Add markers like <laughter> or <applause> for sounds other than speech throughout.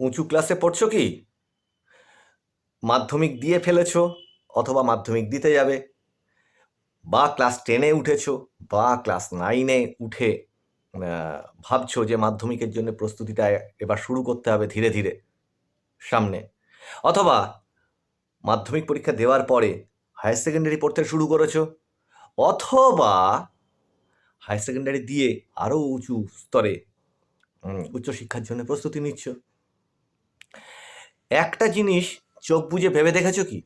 উঁচু ক্লাসে পড়ছো কি? মাধ্যমিক দিয়ে ফেলেছ অথবা মাধ্যমিক দিতে যাবে। বা ক্লাস টেনে উঠেছো বা ক্লাস নাইনে উঠে ভাবছ যে মাধ্যমিকের জন্য প্রস্তুতিটা এবার শুরু করতে হবে ধীরে ধীরে সামনে। অথবা মাধ্যমিক পরীক্ষা দেওয়ার পরে হায়ার সেকেন্ডারি পড়তে শুরু করেছ অথবা হায়ার সেকেন্ডারি দিয়ে আরও উঁচু স্তরে উচ্চশিক্ষার জন্য প্রস্তুতি নিচ্ছ। একটা জিনিস চোখ বুজে ভেবে দেখেছ কি?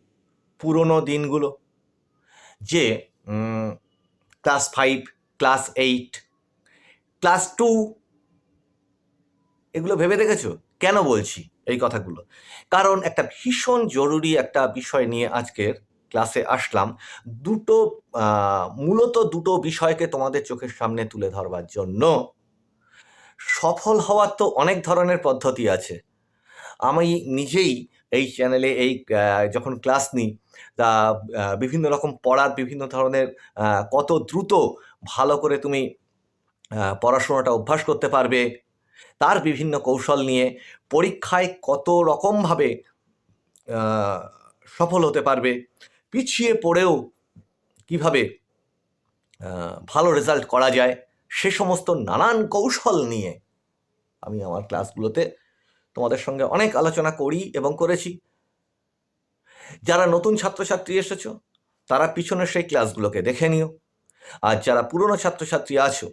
পুরনো দিনগুলো। যে class five class eight class two এগুলো ভেবে দেখেছ? কেন বলছি এই কথাগুলো? কারণ একটা ভীষণ জরুরি একটা বিষয় নিয়ে আজকের ক্লাসে আসলাম। দুটো মূলত দুটো বিষয়কে তোমাদের চোখের সামনে তুলে ধরবার জন্য। সফল হওয়ার তো অনেক ধরনের পদ্ধতি আছে। আমি নিজেই এই চ্যানেলে এই যখন ক্লাস নিই, তা বিভিন্ন রকম পড়ার বিভিন্ন ধরনের কত দ্রুত ভালো করে তুমি পড়াশোনাটা অভ্যাস করতে পারবে, তার বিভিন্ন কৌশল নিয়ে পরীক্ষায় কত রকমভাবে সফল হতে পারবে, পিছিয়ে পড়েও কীভাবে ভালো রেজাল্ট করা যায়, সে সমস্ত নানান কৌশল নিয়ে আমি আমার ক্লাসগুলোতে তোমাদের সঙ্গে অনেক আলোচনা করি এবং করেছি। যারা নতুন ছাত্রছাত্রী এসেছ, তারা পিছনের সেই ক্লাসগুলোকে দেখে নিও। আর যারা পুরনো ছাত্রছাত্রী আছো,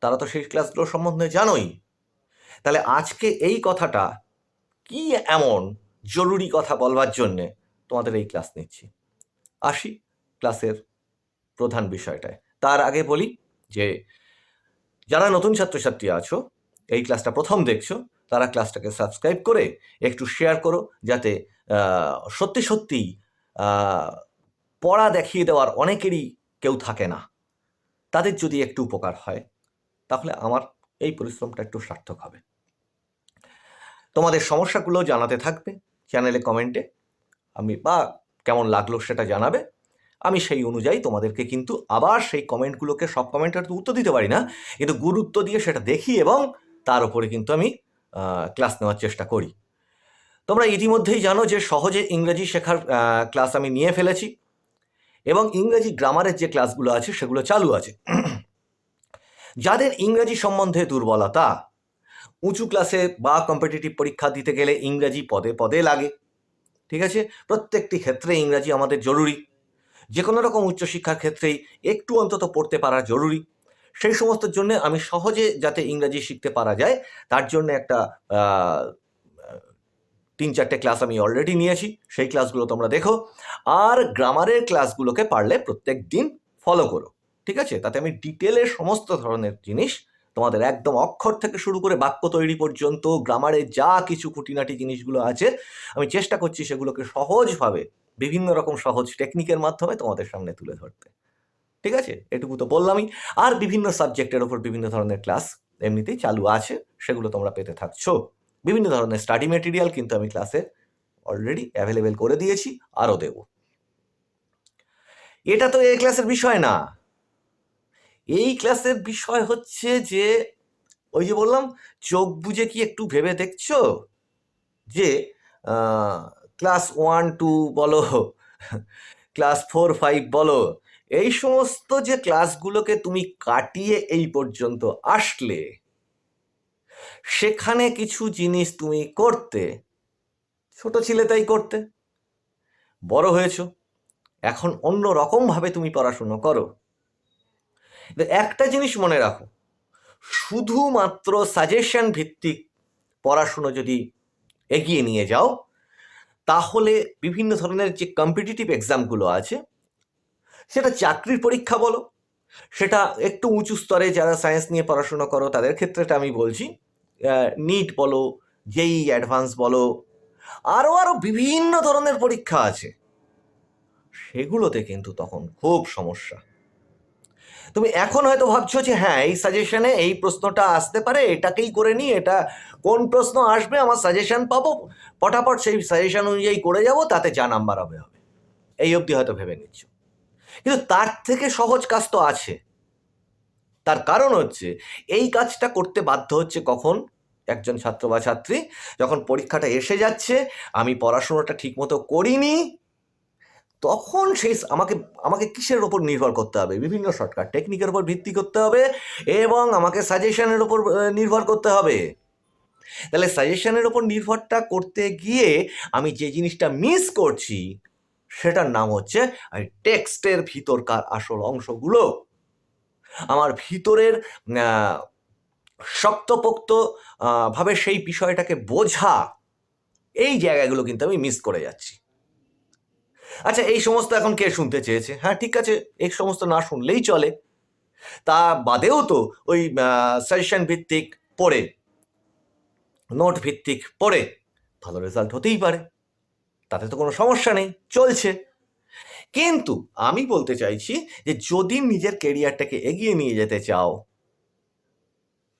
তারা তো সেই ক্লাসগুলো সম্বন্ধে জানোই। তাহলে আজকে এই কথাটা কি এমন জরুরি কথা বলবার জন্যে তোমাদের এই ক্লাস নিচ্ছি। আসি ক্লাসের প্রধান বিষয়টায়। তার আগে বলি যে, যারা নতুন ছাত্রছাত্রী আছো, এই ক্লাসটা প্রথম দেখছ তারা ক্লাসটাকে সাবস্ক্রাইব করে একটু শেয়ার করো যাতে সত্যি সত্যি পড়া দেখিয়ে দেওয়ার অনেকেরই কেউ থাকে না। তাদের যদি একটু উপকার হয়, তাহলে আমার এই পরিশ্রমটা একটু সার্থক হবে। তোমাদের সমস্যাগুলো জানাতে থাকবে চ্যানেলে, কমেন্টে। আমি বা কেমন লাগল সেটা জানাবে। আমি সেই অনুযায়ী তোমাদেরকে কিন্তু আবার সেই কমেন্টগুলোকে, সব কমেন্টের তো উত্তর দিতে পারি না। কিন্তু গুরুত্ব দিয়ে সেটা দেখি এবং তার উপরে কিন্তু আমি ক্লাস নেওয়ার চেষ্টা করি। তোমরা ইতিমধ্যেই জানো যে সহজে ইংরেজি শেখার ক্লাস আমি নিয়ে ফেলেছি এবং ইংরেজি গ্রামারের যে ক্লাসগুলো আছে সেগুলো চালু আছে। <clears throat> যাদের ইংরেজি সম্বন্ধে দুর্বলতা, উঁচু ক্লাসে বা কম্পিটিটিভ পরীক্ষা দিতে গেলে ইংরেজি পদে পদে লাগে। ঠিক আছে? প্রত্যেকটি ক্ষেত্রে ইংরাজি আমাদের জরুরি। যে কোনো রকম উচ্চশিক্ষার ক্ষেত্রেই একটু অন্তত পড়তে পারা জরুরি। সেই সমস্ত জন্য আমি সহজে যাতে ইংরাজি শিখতে পারা যায়, তার জন্য একটা তিন চারটে ক্লাস আমি অলরেডি নিয়েছি, সেই ক্লাসগুলো তোমরা দেখো। আর গ্রামারের ক্লাসগুলোকে পারলে প্রত্যেক দিন ফলো করো, ঠিক আছে? তাতে আমি ডিটেলে সমস্ত ধরনের জিনিস তোমাদের একদম অক্ষর থেকে শুরু করে বাক্য তৈরি পর্যন্ত, গ্রামারে যা কিছু খুঁটিনাটি জিনিসগুলো আছে, আমি চেষ্টা করছি সেগুলোকে সহজভাবে, বিভিন্ন রকম সহজ টেকনিকের মাধ্যমে তোমাদের সামনে তুলে ধরতে। ঠিক আছে? এটুকু তো বললামই। আর বিভিন্ন সাবজেক্টের ওপর বিভিন্ন ধরনের ক্লাস এমনিতেই চালু আছে, সেগুলো তোমরা পেতে থাকছো। বিভিন্ন ধরনের স্টাডি মেটেরিয়াল কিন্তু আমি ক্লাসে অলরেডি অ্যাভেলেবেল করে দিয়েছি, আরও দেব। এটা তো এই ক্লাসের বিষয় না। এই ক্লাসের বিষয় হচ্ছে যে, ওই যে বললাম, চোখ বুঝে কি একটু ভেবে দেখছ? যে ক্লাস ওয়ান, টু বলো, ক্লাস ফোর, ফাইভ বলো এই সমস্ত যে ক্লাসগুলোকে তুমি কাটিয়ে এই পর্যন্ত আসলে, সেখানে কিছু জিনিস তুমি করতে, ছোট ছিলে তাই করতে, বড় হয়েছো, এখন অন্য রকমভাবে তুমি পড়াশুনো করো। একটা জিনিস মনে রাখো, শুধুমাত্র সাজেশন ভিত্তিক পড়াশুনো যদি এগিয়ে নিয়ে যাও, তাহলে বিভিন্ন ধরনের যে কম্পিটিটিভ এক্সামগুলো আছে সেটা চাকরির পরীক্ষা বলো। সেটা একটু উঁচু স্তরে যারা সায়েন্স নিয়ে পড়াশোনা করো, তাদের ক্ষেত্রেটা আমি বলছি। নিট বলো জেই অ্যাডভান্স বলো আরও আরও বিভিন্ন ধরনের পরীক্ষা আছে। সেগুলোতে কিন্তু তখন খুব সমস্যা। তুমি এখন হয়তো ভাবছ যে হ্যাঁ এই সাজেশনে এই প্রশ্নটা আসতে পারে, এটাকেই করে নিই, এটা কোন প্রশ্ন আসবে, আমার সাজেশন পাবো, পটাপট সেই সাজেশন অনুযায়ী করে যাব, তাতে যা নাম্বার হবে হবে। এই অবধি হয়তো ভেবে নিচ্ছ। কিন্তু তার থেকে সহজ কাজ তো আছে। তার কারণ হচ্ছে, এই কাজটা করতে বাধ্য হচ্ছে কখন? একজন ছাত্র বা ছাত্রী যখন পরীক্ষাটা এসে যাচ্ছে, আমি পড়াশোনাটা ঠিকমতো করিনি, তখন সেই আমাকে আমাকে কিসের ওপর নির্ভর করতে হবে? বিভিন্ন শর্টকাট। টেকনিকের উপর ভিত্তি করতে হবে এবং আমাকে সাজেশনের ওপর নির্ভর করতে হবে। তাহলে সাজেশনের ওপর নির্ভরটা করতে গিয়ে আমি যে জিনিসটা মিস করছি সেটার নাম হচ্ছে টেক্সটের ভিতরকার আসল অংশগুলো। আমার ভিতরের শক্তপোক্ত ভাবে সেই বিষয়টাকে বোঝা, এই জায়গাগুলো কিন্তু আমি মিস করে যাচ্ছি। আচ্ছা এই সমস্ত এখন কে শুনতে চেয়েছে? হ্যাঁ ঠিক আছে, এই সমস্ত না শুনলেই চলে। তা বাদেও তো ওই সাজেশন ভিত্তিক পড়ে নোট ভিত্তিক পড়ে, ভালো রেজাল্ট হতেই পারে। তাতে তো কোনো সমস্যা নেই, চলছে। কিন্তু আমি বলতে চাইছি যে যদি নিজের কেরিয়ারটাকে এগিয়ে নিয়ে যেতে চাও,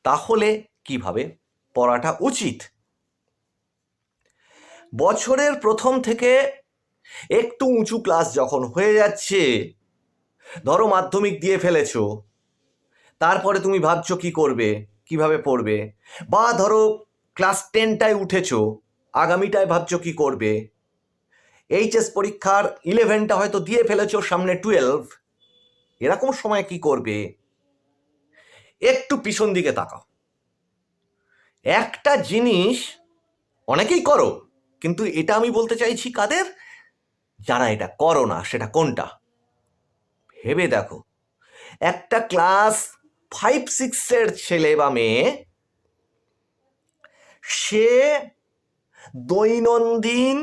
তাহলে কীভাবে পড়াটা উচিত? বছরের প্রথম থেকে একটু উঁচু ক্লাস যখন হয়ে যাচ্ছে, ধরো মাধ্যমিক দিয়ে ফেলেছো, তারপরে তুমি ভাবছ কি করবে, কীভাবে পড়বে? বা ধরো ক্লাস টেনটায় উঠেছো, আগামীটায় ভাবছ কি করবে? এইচএস পরীক্ষার ইলেভেনটা হয়তো দিয়ে ফেলেছো সামনে টুয়েলভ এরকম সময় কি করবে? একটু পিছন দিকে তাকাও। একটা জিনিস অনেকেই করো, কিন্তু এটা আমি বলতে চাইছি কাদের? যারা এটা করো না, সেটা কোনটা? ভেবে দেখো। একটা ক্লাস ফাইভ সিক্সের ছেলে বা মেয়ে, সে দৈনন্দিন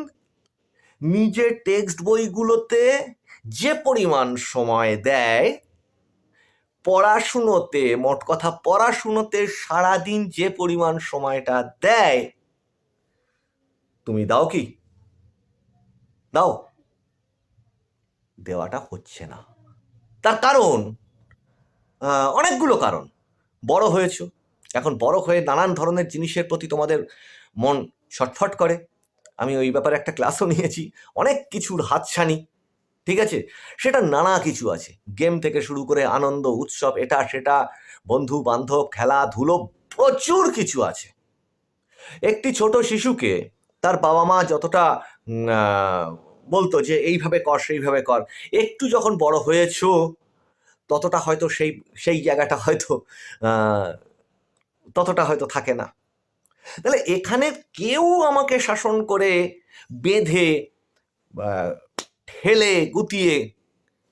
নিজের টেক্সট বইগুলোতে যে পরিমাণ সময় দেয়, পড়াশুনোতে, মোট কথা পড়াশুনোতে সারাদিন যে পরিমাণ সময়টা দেয়, তুমি দাও কি? দাও। দেওয়াটা হচ্ছে না। তার কারণ অনেকগুলো কারণ। বড় হয়েছো। এখন বড় হয়ে নানান ধরনের জিনিসের প্রতি তোমাদের মন ছটফট করে। আমি ওই ব্যাপারে একটা ক্লাসও নিয়েছি। অনেক কিছুর হাতছানি, ঠিক আছে? সেটা নানা কিছু আছে। গেম থেকে শুরু করে আনন্দ, উৎসব, এটা, সেটা, বন্ধু, বান্ধব খেলাধুলো প্রচুর কিছু আছে। একটি ছোট শিশুকে তার বাবা মা যতটা বলতো যে এইভাবে কর, সেইভাবে কর, একটু যখন বড় হয়েছো, ততটা হয়তো সেই সেই জায়গাটা হয়তো ততটা হয়তো থাকে না। তাহলে এখানে কেউ আমাকে শাসন করে বেঁধে ঠেলে গুতিয়ে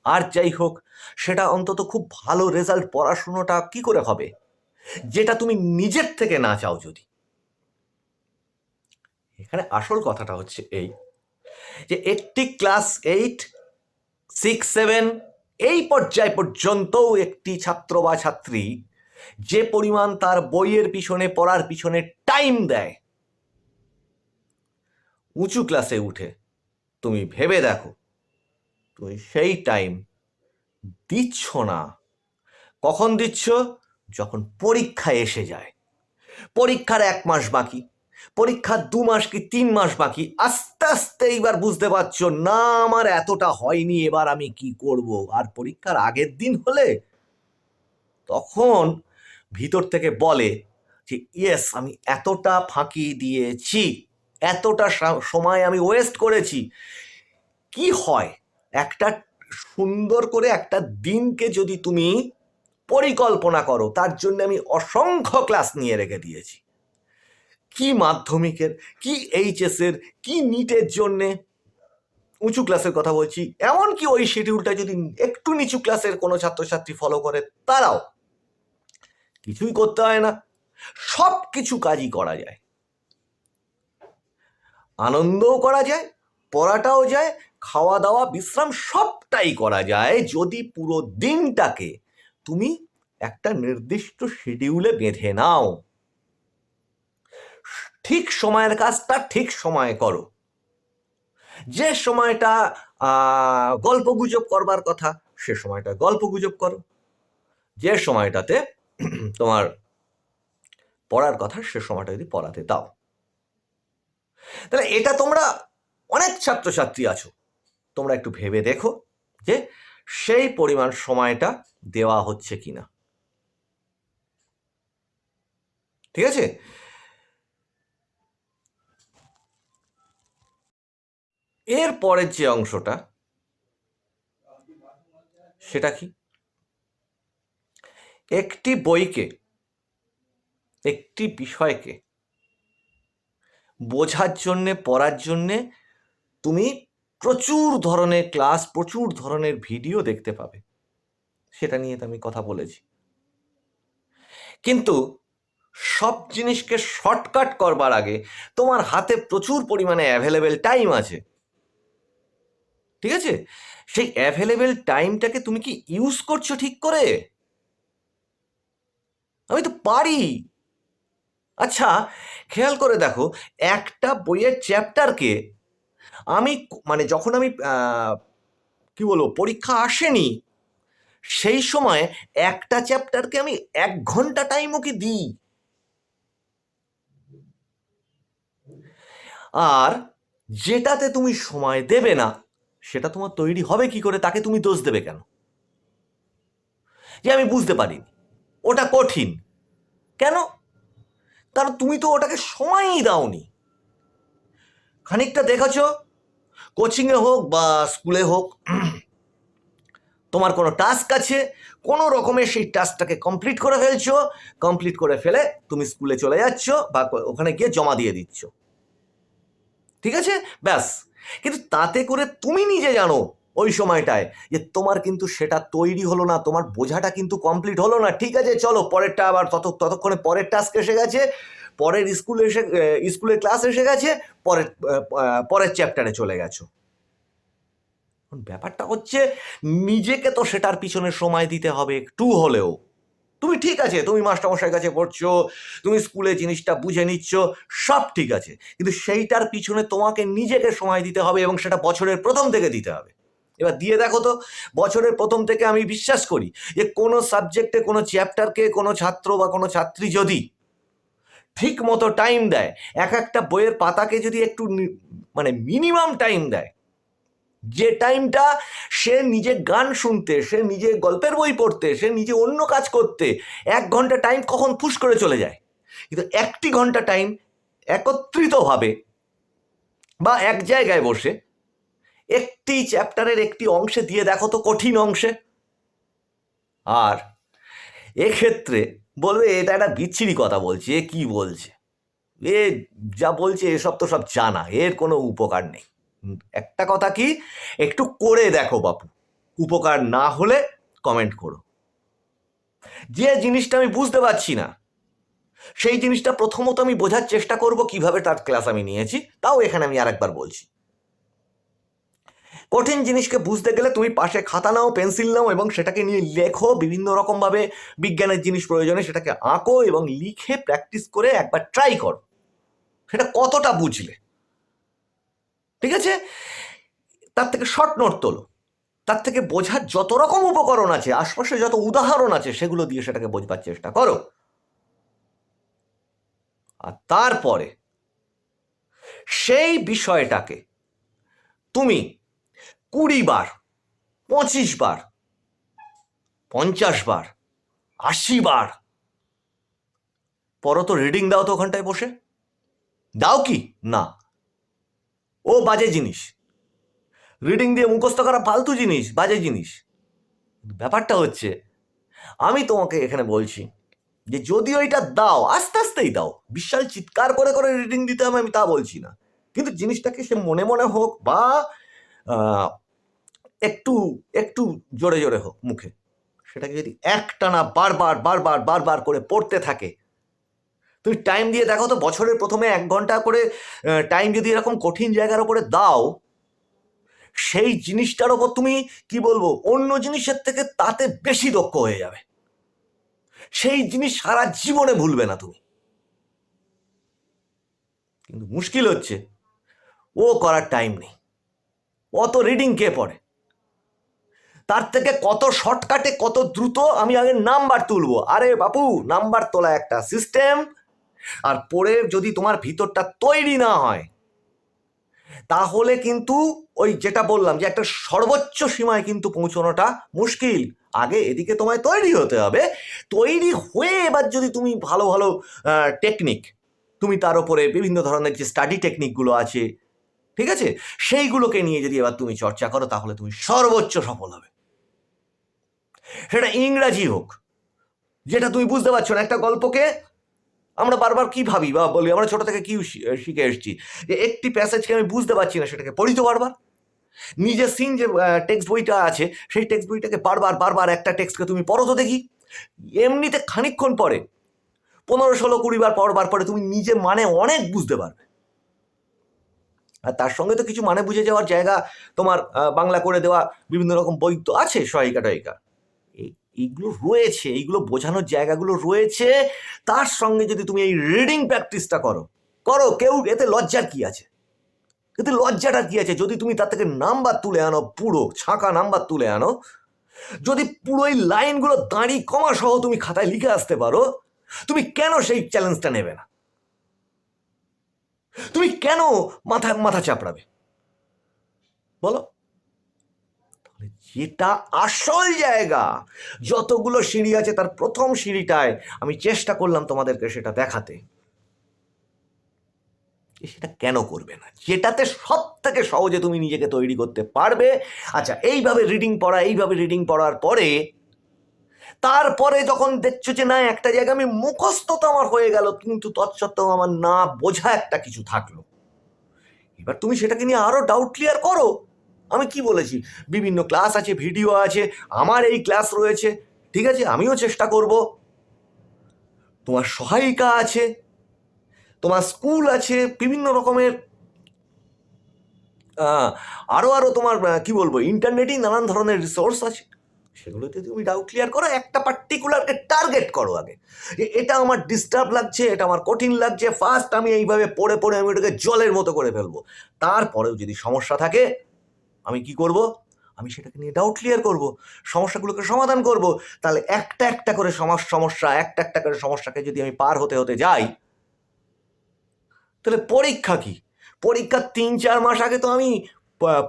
আর যাই হোক, সেটা অন্তত খুব ভালো রেজাল্ট পড়াশুনোটা কি করে হবে? যেটা তুমি নিজের থেকে না চাও যদি। এখানে আসল কথাটা হচ্ছে এই, যে একটি ক্লাস এইট সিক্স সেভেন এই পর্যায় পর্যন্তও একটি ছাত্র বা ছাত্রী যে পরিমাণ তার বইয়ের পিছনে পড়ার পিছনে টাইম দেয়। উঁচু ক্লাসে উঠে, তুমি ভেবে দেখো, তুমি সেই টাইম দিচ্ছ না। কখন দিচ্ছ? যখন পরীক্ষা এসে যায়। পরীক্ষার এক মাস বাকি, পরীক্ষার দু মাস কি তিন মাস বাকি? আস্তে আস্তে এইবার বুঝতে পারছ, না, আমার এতটা হয়নি, এবার আমি কি করব? আর পরীক্ষার আগের দিন হলে তখন ভিতর থেকে বলে যে, ইয়েস, আমি এতটা ফাঁকি দিয়েছি, এতটা সময় আমি ওয়েস্ট করেছি। কি হয়? একটা সুন্দর করে একটা দিনকে যদি তুমি পরিকল্পনা করো, তার জন্য আমি অসংখ্য ক্লাস নিয়ে রেখে দিয়েছি। কি মাধ্যমিকের, কি এইচএস এর কি নিটের জন্যে? উঁচু ক্লাসের কথা বলছি, এমনকি ওই শিডিউলটা যদি একটু নিচু ক্লাসের কোনো ছাত্রছাত্রী ফলো করে, তারাও কিছুই করতে হয় না। সব কিছু কাজই করা যায়। আনন্দও করা যায় পড়াটাও যায় খাওয়া দাওয়া বিশ্রাম সবটাই করা যায় যদি পুরো দিনটাকে তুমি একটা নির্দিষ্ট শিডিউলে বেঁধে নাও। ঠিক সময়ের কাজটা ঠিক সময়ে করো। যে সময়টা গল্প গুজব করবার কথা, সে সময়টা গল্প গুজব করো। যে সময়টাতে <clears throat> তোমার পড়ার কথা সে সময়টা যদি পড়াতে দাও। তাহলে এটা তোমরা অনেক ছাত্রছাত্রী আছো। তোমরা একটু ভেবে দেখো যে সেই পরিমাণ সময়টা দেওয়া হচ্ছে কি না ঠিক আছে? এর পরের যে অংশটা, সেটা কি? একটি বইকে, একটি বিষয়কে বোঝার জন্যে, পড়ার জন্যে তুমি প্রচুর ধরনের ক্লাস, প্রচুর ধরনের ভিডিও দেখতে পাবে। সেটা নিয়ে তো আমি কথা বলেছি। কিন্তু সব জিনিসকে শর্টকাট করবার আগে তোমার হাতে প্রচুর পরিমাণে অ্যাভেলেবেল টাইম আছে। ঠিক আছে? সেই অ্যাভেলেবেল টাইমটাকে তুমি কি ইউজ করছ ঠিক করে? আমি তো পারি। আচ্ছা খেয়াল করে দেখো, একটা বইয়ের চ্যাপ্টারকে আমি মানে যখন আমি কি বলব, পরীক্ষা আসেনি, সেই সময় একটা চ্যাপ্টারকে আমি এক ঘণ্টা টাইমও কি দিই? আর যেটাতে তুমি সময় দেবে না, সেটা তোমার তৈরি হবে কি করে, তাকে তুমি দোষ দেবে কেন? যে আমি বুঝতে পারিনি। ওটা কঠিন। কেন? কারণ তুমি তো ওটাকে সময়ই দাওনি। খানিকটা দেখেছ? কোচিংয়ে হোক বা স্কুলে হোক, তোমার কোনো টাস্ক আছে, কোনো রকমের সেই টাস্কটাকে কমপ্লিট করে ফেলছো, কমপ্লিট করে ফেলে তুমি স্কুলে চলে যাচ্ছ বা ওখানে গিয়ে জমা দিয়ে দিচ্ছ। ঠিক আছে? ব্যাস। কিন্তু তাতে করে তুমি নিজে জানো ওই সময়টায় যে তোমার কিন্তু সেটা তৈরি হলো না, তোমার বোঝাটা কিন্তু কমপ্লিট হলো না। ঠিক আছে, চলো পরেরটা আবার তত, ততক্ষণে পরের টাস্ক এসে গেছে, পরের স্কুল এসে স্কুলের ক্লাস এসে গেছে, পরের পরের চ্যাপ্টারে চলে গেছো। ব্যাপারটা হচ্ছে নিজেকে তো সেটার পিছনে সময় দিতে হবে, একটু হলেও। তুমি ঠিক আছে, তুমি মাস্টারমশাইয়ের কাছে পড়ছো, তুমি স্কুলে জিনিসটা বুঝে নিচ্ছ, সব ঠিক আছে। কিন্তু সেইটার পিছনে তোমাকে নিজেকে সময় দিতে হবে এবং সেটা বছরের প্রথম থেকে দিতে হবে। এবার দিয়ে দেখো তো, বছরের প্রথম থেকে আমি বিশ্বাস করি যে কোনো সাবজেক্টে কোনো চ্যাপ্টারকে কোনো ছাত্র বা কোনো ছাত্রী যদি ঠিক মতো টাইম দেয়, এক একটা বইয়ের পাতাকে যদি একটু মানে মিনিমাম টাইম দেয়, যে টাইমটা সে নিজে গান শুনতে, সে নিজে গল্পের বই পড়তে, সে নিজে অন্য কাজ করতে, এক ঘণ্টা টাইম কখন ফুস করে চলে যায়? কিন্তু একটি ঘণ্টা টাইম একত্রিতভাবে বা এক জায়গায় বসে একটি চ্যাপ্টারের একটি অংশে দিয়ে দেখো তো কঠিন অংশে। আর এক্ষেত্রে বলবে, এটা একটা বিচ্ছিরি কথা বলছে, এ কী বলছে? এ যা বলছে, এসব তো সব জানা, এর কোনো উপকার নেই। একটা কথা কি, একটু করে দেখো বাপু, উপকার না হলে কমেন্ট করো। যে জিনিসটা আমি বুঝতে পারছি না, সেই জিনিসটা প্রথমত আমি বোঝার চেষ্টা করব কীভাবে তার ক্লাস আমি নিয়েছি, তাও এখানে আমি আরেকবার বলছি। কঠিন জিনিসকে বুঝতে গেলে তুমি পাশে খাতা নাও, পেন্সিল নাও এবং সেটাকে নিয়ে লেখো। বিভিন্ন রকমভাবে বিজ্ঞানের জিনিস প্রয়োজনে সেটাকে আঁকো এবং লিখে প্র্যাকটিস করে একবার ট্রাই করো। সেটা কতটা বুঝলে? ঠিক আছে? তার থেকে শর্ট নোট তোলো। তার থেকে বোঝার যত রকম উপকরণ আছে, আশপাশে যত উদাহরণ আছে, সেগুলো দিয়ে সেটাকে বোঝবার চেষ্টা করো। আর তারপরে সেই বিষয়টাকে তুমি কুড়ি বার, পঁচিশ বার, পঞ্চাশ বার, আশি বার। পর তো রিডিং দাও তো ওখানটায় বসে। দাও কি? না। ও, বাজে জিনিস। রিডিং দিয়ে মুখস্থ করা ফালতু জিনিস, বাজে জিনিস। ব্যাপারটা হচ্ছে, আমি তোমাকে এখানে বলছি যে যদি ওইটা দাও, আস্তে আস্তেই দাও। বিশাল চিৎকার করে করে রিডিং দিতে হবে, আমি তা বলছি না। কিন্তু জিনিসটাকে সে মনে মনে হোক বা একটু একটু জোরে জোরে হোক মুখে। সেটাকে যদি একটানা বারবার বারবার বারবার করে পড়তে থাকে, তুমি টাইম দিয়ে দেখো তো বছরের প্রথমে এক ঘণ্টা করে টাইম যদি এরকম কঠিন জায়গার উপরে দাও, সেই জিনিসটার ওপর তুমি কি বলব, অন্য জিনিসের থেকে তাতে বেশি দক্ষ হয়ে যাবে। সেই জিনিস সারা জীবনে ভুলবে না তুমি। কিন্তু মুশকিল হচ্ছে, ও করার টাইম নেই। অত রিডিং কে পড়ে। তার থেকে কত শর্টকাটে কত দ্রুত আমি আগে নাম্বার তুলবো? আরে বাপু নাম্বার তোলা একটা সিস্টেম আর পরে যদি তোমার ভিতরটা তৈরি না হয়, তাহলে কিন্তু ওই যেটা বললাম যে একটা সর্বোচ্চ সীমায় কিন্তু পৌঁছানোটা মুশকিল। আগে এদিকে তোমায় তৈরি হতে হবে। তৈরি হয়ে এবার যদি তুমি ভালো ভালো টেকনিক তুমি তার উপরে বিভিন্ন ধরনের যে স্টাডি টেকনিকগুলো আছে, ঠিক আছে? সেইগুলোকে নিয়ে যদি এবার তুমি চর্চা করো, তাহলে তুমি সর্বোচ্চ সফল হবে। সেটা ইংরাজি হোক, যেটা তুমি বুঝতে পারছ না। একটা গল্পকে আমরা বারবার কি ভাবি বা বলি, আমরা ছোট থেকে কি শিখে এসেছি? যে একটি প্যাসেজকে আমি বুঝতে পারছি না, সেটাকে পড়ি তো বারবার। নিজের সিন যে টেক্সট বইটা আছে, সেই টেক্সট বইটাকে বারবার বারবার একটা টেক্সটকে তুমি পড়ো তো দেখি। এমনিতে খানিকক্ষণ পরে, পনেরো ষোলো কুড়ি বার পড়বার পরে তুমি নিজে মানে অনেক বুঝতে পারবে। আর তার সঙ্গে তো কিছু মানে বুঝে যাওয়ার জায়গা তোমার বাংলা করে দেওয়া বিভিন্ন রকম বই তো আছে সহায়িকা টয়িকা এইগুলো রয়েছে, এইগুলো বোঝানোর জায়গাগুলো রয়েছে। তার সঙ্গে যদি তুমি এই রিডিং প্র্যাকটিসটা করো করো, কেউ, এতে লজ্জার কি আছে? এতে লজ্জাটা কি আছে? যদি তুমি তার থেকে নাম্বার তুলে আনো, পুরো, ছাঁকা নাম্বার তুলে আনো, যদি পুরো এই লাইনগুলো দাঁড়ি কমা সহ তুমি খাতায় লিখে আসতে পারো, তুমি কেন সেই চ্যালেঞ্জটা নেবে না? তুমি কেন মাথা মাথা চাপড়াবে? বলো। যেটা আসল জায়গা। যতগুলো সিঁড়ি আছে তার প্রথম সিঁড়িটায় আমি চেষ্টা করলাম তোমাদেরকে সেটা দেখাতে। সেটা কেন করবে না? যেটাতে সব থেকে সহজে তুমি নিজেকে তৈরি করতে পারবে। আচ্ছা এইভাবে রিডিং পড়া, এইভাবে রিডিং পড়ার পরে, তারপরে যখন দেখছ যে না, একটা জায়গা আমি মুখস্থ তো আমার হয়ে গেল, কিন্তু তৎসত্ত্বেও আমার না বোঝা একটা কিছু থাকল। এবার তুমি সেটাকে নিয়ে আরও ডাউট ক্লিয়ার করো। আমি কি বলেছি? বিভিন্ন ক্লাস আছে ভিডিও আছে, আমার এই ক্লাস রয়েছে। ঠিক আছে? আমিও চেষ্টা করব। তোমার সহায়িকা আছে, তোমার স্কুল আছে, বিভিন্ন রকমের আরও আরও আরও তোমার কি বলব ইন্টারনেটেই নানান ধরনের রিসোর্স আছে। সেগুলোতে তুমি ডাউট ক্লিয়ার করো, একটা পার্টিকুলারকে টার্গেট করো আগে। যে এটা আমার ডিস্টার্ব লাগছে, এটা আমার কঠিন লাগছে ফার্স্ট আমি এইভাবে পড়ে পড়ে আমি ওটাকে জলের মতো করে ফেলব। তারপরেও যদি সমস্যা থাকে আমি কি করব? আমি সেটাকে নিয়ে ডাউট ক্লিয়ার করব, সমস্যাগুলোকে সমাধান করব। তাহলে একটা একটা করে সমাস- সমস্যা, একটা একটা করে সমস্যাকে যদি আমি পার হতে হতে যাই, তাহলে পরীক্ষা কি? পরীক্ষার তিন, চার মাস আগে তো আমি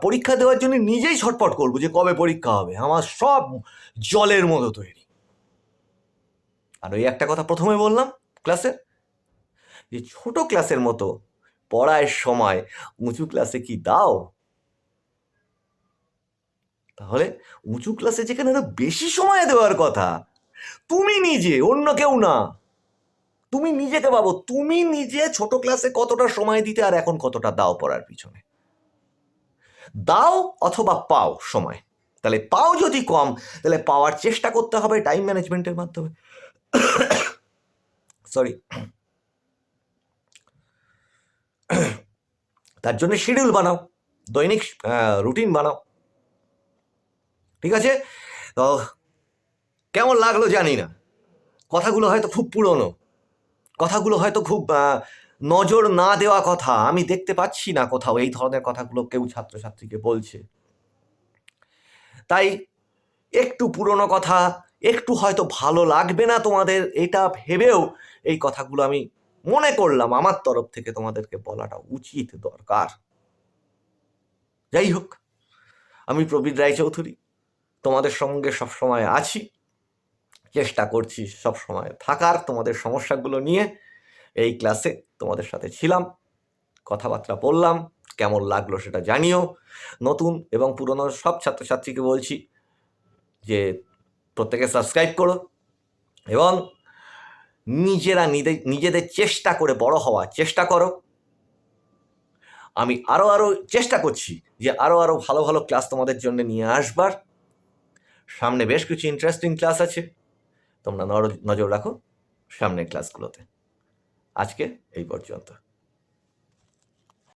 পরীক্ষা দেওয়ার জন্য নিজেই ছটপট করব যে কবে পরীক্ষা হবে। আমার সব জলের মতো তৈরি। আর ওই একটা কথা প্রথমে বললাম ক্লাসে যে ছোট ক্লাসের মতো পড়ার সময় উঁচু ক্লাসে কি দাও? তাহলে উঁচু ক্লাসে যেখানে আরও বেশি সময় দেওয়ার কথা, তুমি নিজে, অন্য কেউ না। তুমি নিজেকে ভাবো তুমি নিজে ছোট ক্লাসে কতটা সময় দিতে আর এখন কতটা দাও পড়ার পিছনে। দাও অথবা পাও সময়। তাহলে পাও যদি কম, তাহলে পাওয়ার চেষ্টা করতে হবে টাইম ম্যানেজমেন্টের মাধ্যমে। সরি তার জন্য শিডিউল বানাও, দৈনিক রুটিন বানাও। ঠিক আছে? তো কেমন লাগল জানি না। কথাগুলো হয়তো খুব পুরনো। কথাগুলো হয়তো খুব নজর না দেওয়া কথা। আমি দেখতে পাচ্ছি না কোথাও এই ধরনের কথাগুলো কেউ ছাত্রছাত্রীকে বলছে। তাই একটু পুরনো কথা, একটু হয়তো ভালো লাগবে না তোমাদের, এটা ভেবেও এই কথাগুলো আমি মনে করলাম। আমার তরফ থেকে তোমাদেরকে বলাটা উচিত দরকার। যাই হোক, আমি প্রবীর রায়চৌধুরী। তোমাদের সঙ্গে সবসময় আছি। চেষ্টা করছি সব সময় থাকার তোমাদের সমস্যাগুলো নিয়ে। এই ক্লাসে তোমাদের সাথে ছিলাম, কথাবার্তা বললাম, কেমন লাগল সেটা জানিও। নতুন এবং পুরনো সব ছাত্রছাত্রীকে বলছি যে প্রত্যেকে সাবস্ক্রাইব করো এবং নিজেরা নিজে- নিজেদের চেষ্টা করে বড় হওয়ার চেষ্টা করো। আমি আরও আরও চেষ্টা করছি যে আরও আরও ভালো ভালো ক্লাস তোমাদের জন্য নিয়ে আসবার। সামনে বেশ কিছু ইন্টারেস্টিং ক্লাস আছে। তোমরা নজর রাখো সামনের ক্লাসগুলোতে আজকে এই পর্যন্ত।